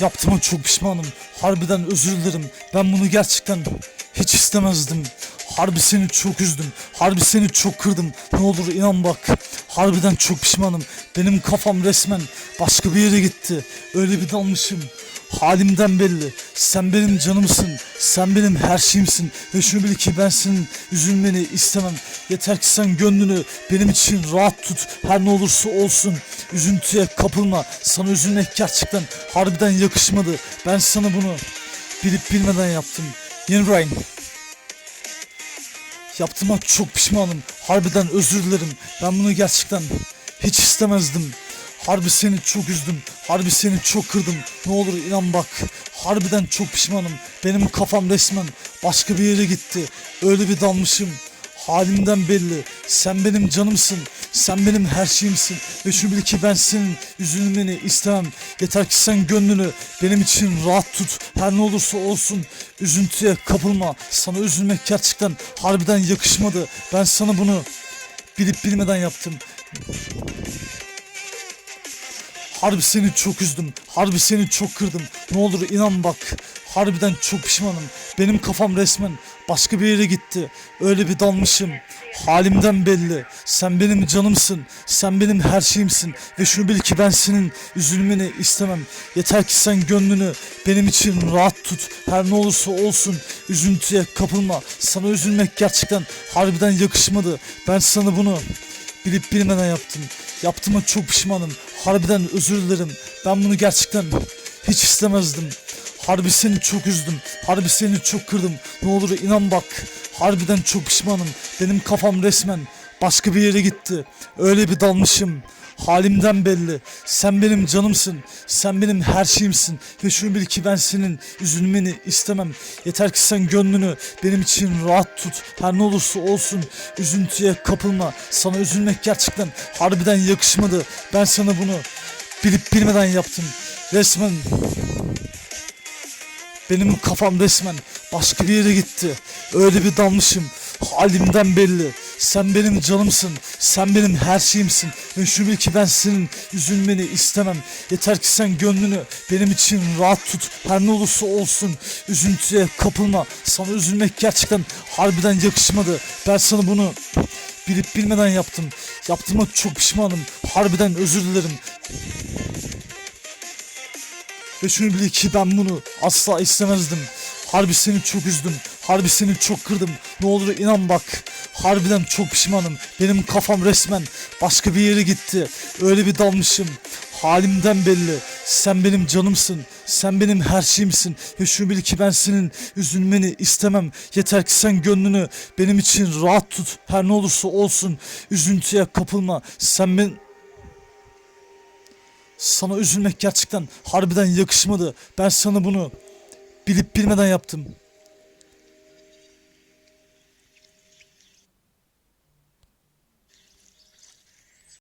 Yaptığıma çok pişmanım. Harbiden özür dilerim. Ben bunu gerçekten hiç istemezdim. Harbi seni çok üzdüm. Harbi seni çok kırdım. Ne olur inan bak. Harbiden çok pişmanım. Benim kafam resmen başka bir yere gitti. Öyle bir dalmışım. Halimden belli. Sen benim canımsın. Sen benim her şeyimsin. Ve şunu bil ki ben senin üzülmeni istemem. Yeter ki sen gönlünü benim için rahat tut. Her ne olursa olsun. Üzüntüye kapılma. Sana üzülmek gerçekten harbiden yakışmadı. Ben sana bunu bilip bilmeden yaptım. Yeni Ryan. Yaptığıma çok pişmanım. Harbiden özür dilerim. Ben bunu gerçekten hiç istemezdim. Harbi seni çok üzdüm. Harbi seni çok kırdım. Ne olur inan bak. Harbiden çok pişmanım. Benim kafam resmen başka bir yere gitti. Öyle bir dalmışım. Halimden belli. Sen benim canımsın. Sen benim her şeyimsin. Ve şunu bil ki ben senin üzülmeni istemem. Yeter ki sen gönlünü benim için rahat tut. Her ne olursa olsun üzüntüye kapılma. Sana üzülmek gerçekten harbiden yakışmadı. Ben sana bunu bilip bilmeden yaptım. Harbi seni çok üzdüm. Harbi seni çok kırdım. Ne olur inan bak. Harbiden çok pişmanım. Benim kafam resmen başka bir yere gitti. Öyle bir dalmışım. Halimden belli. Sen benim canımsın. Sen benim her şeyimsin. Ve şunu bil ki ben senin üzülmeni istemem. Yeter ki sen gönlünü benim için rahat tut. Her ne olursa olsun üzüntüye kapılma. Sana üzülmek gerçekten harbiden yakışmadı. Ben sana bunu bilip bilmeden yaptım. Yaptığıma çok pişmanım. Harbiden özür dilerim. Ben bunu gerçekten hiç istemezdim. Harbi seni çok üzdüm. Harbi seni çok kırdım. Ne olur inan bak. Harbiden çok pişmanım. Benim kafam resmen başka bir yere gitti. Öyle bir dalmışım. Halimden belli. Sen benim canımsın. Sen benim her şeyimsin. Ve şunu bil ki ben senin üzülmeni istemem. Yeter ki sen gönlünü benim için rahat tut. Her ne olursa olsun üzüntüye kapılma. Sana üzülmek gerçekten harbiden yakışmadı. Ben sana bunu bilip bilmeden yaptım. Resmen benim kafam resmen başka bir yere gitti. Öyle bir dalmışım. Halimden belli. Sen benim canımsın. Sen benim her şeyimsin. Ve şu bil ki ben senin üzülmeni istemem. Yeter ki sen gönlünü benim için rahat tut. Her ne olursa olsun. Üzüntüye kapılma. Sana üzülmek gerçekten harbiden yakışmadı. Ben sana bunu bilip bilmeden yaptım. Yaptığıma çok pişmanım. Harbiden özür dilerim. Ve şunu bil ki ben bunu asla istemezdim. Harbi seni çok üzdüm. Harbi seni çok kırdım. Ne olur inan bak. Harbiden çok pişmanım. Benim kafam resmen başka bir yere gitti. Öyle bir dalmışım. Halimden belli. Sen benim canımsın. Sen benim her şeyimsin. Ve şunu bil ki ben senin üzülmeni istemem. Yeter ki sen gönlünü benim için rahat tut. Her ne olursa olsun. Üzüntüye kapılma. Sen ben... Sana üzülmek gerçekten harbiden yakışmadı. Ben sana bunu bilip bilmeden yaptım.